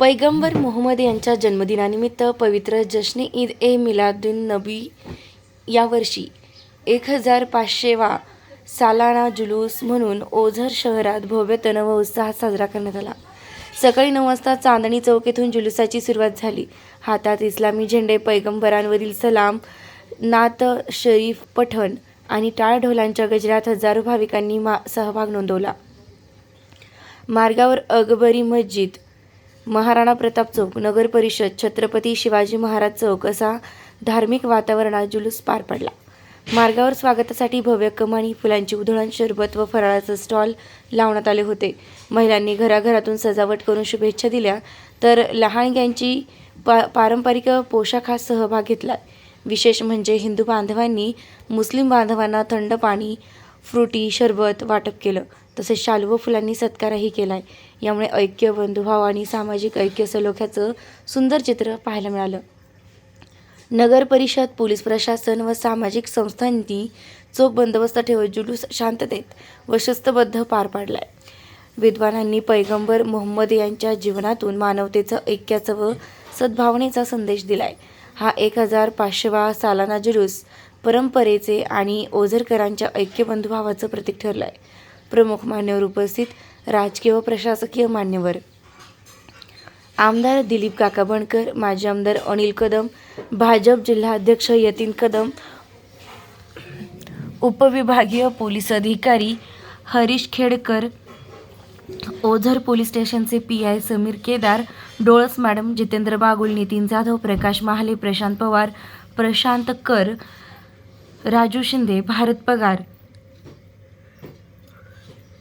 पैगंबर मोहम्मद यांच्या जन्मदिनानिमित्त पवित्र जश्ने ईद ए मिलादुन नबी यावर्षी एक हजार पाचशेवा सालाना जुलूस म्हणून ओझर शहरात भव्यतेनं व उत्साहात साजरा करण्यात आला. सकाळी नऊ वाजता चांदणी चौक येथून जुलूसाची सुरुवात झाली. हातात इस्लामी झेंडे पैगंबरांवरील सलाम नात शरीफ पठण आणि टाळढोलांच्या गजरात हजारो भाविकांनी मा सहभाग नोंदवला. मार्गावर अकबरी मस्जिद महाराणा प्रताप चौक नगर परिषद छत्रपती शिवाजी महाराज चौक असा धार्मिक वातावरणात जुलूस पार पडला. मार्गावर स्वागतासाठी भव्य कमानी फुलांची उधळण शरबत व फराळाचं स्टॉल लावण्यात आले होते. महिलांनी घराघरातून सजावट करून शुभेच्छा दिल्या तर लहानग्यांची पा पारंपरिक पोशाखात सहभाग घेतला. विशेष म्हणजे हिंदू बांधवांनी मुस्लिम बांधवांना थंड पाणी फ्रुटी शरबत वाटप केलं. तसेच शालू व फुलांनी सत्कारही केला आहे यामुळे ऐक्य बंधुभाव आणि सामाजिक ऐक्य सलोख्याचं सुंदर चित्र पाहायला मिळालं. नगर परिषद पोलीस प्रशासन व सामाजिक संस्थांनी चोख बंदोबस्त ठेवत जुलूस शांततेत व शिस्तबद्ध पार पाडलाय. विद्वानांनी पैगंबर मोहम्मद यांच्या जीवनातून मानवतेचं ऐक्याचं व सद्भावनेचा संदेश दिलाय. हा एक हजार पाचशेवा सालाना जुलूस परंपरेचे आणि ओझरकरांच्या ऐक्य बंधुभावाचं प्रतीक ठरलं आहे प्रमुख मान्यवर उपस्थित राजकीय व प्रशासकीय मान्यवर. आमदार दिलीप काका बनकर माजी आमदार अनिल कदम भाजप जिल्हाध्यक्ष यतीन कदम उपविभागीय पोलीस अधिकारी हरीश खेडकर ओझर पोलीस स्टेशनचे P I Sameer Kedar Dolas madam Jitendra Bagul Nitin Jadhav Prakash Mahale Prashant Pawar Prashant Kar Raju Shinde Bharat पगार.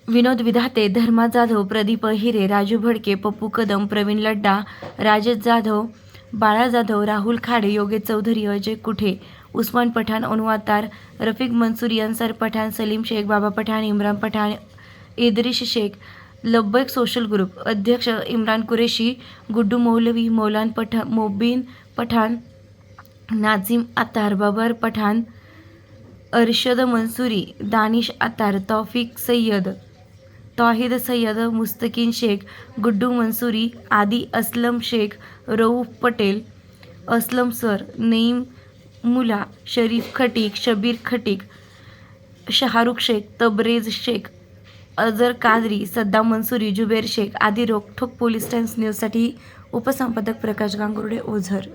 विनोद विधाते धर्मा जाधव प्रदीप हिरे राजू भडके पप्पू कदम प्रवीण लड्डा राजेश जाधव बाळा जाधव राहुल खाडे योगेश चौधरी अजय कुठे उस्मान पठाण अनुवातार रफिक मनसुरी अन्सार पठाण सलीम शेख बाबा पठाण इम्रान पठाण इद्रिश शेख लब्बैक सोशल ग्रुप अध्यक्ष इम्रान कुरेशी गुड्डू मौलवी मौलान पठा मोबीन पठाण नाझीम आतार बाबर पठाण अर्शद मंसूरी दानिश आतार तौफिक सय्यद तौहिद सय्यद मुस्तकीन शेख गुड्डू मंसुरी आदी असलम शेख रऊफ पटेल असलम सर नईम मुला शरीफ खटीक शबीर खटीक शहारुख शेख तबरेज शेख अजर कादरी सद्दाम मंसुरी जुबेर शेख आदी रोखोक पोलीस टाइम्स न्यूजसाठी उपसंपादक प्रकाश गांगुर्डे ओझर.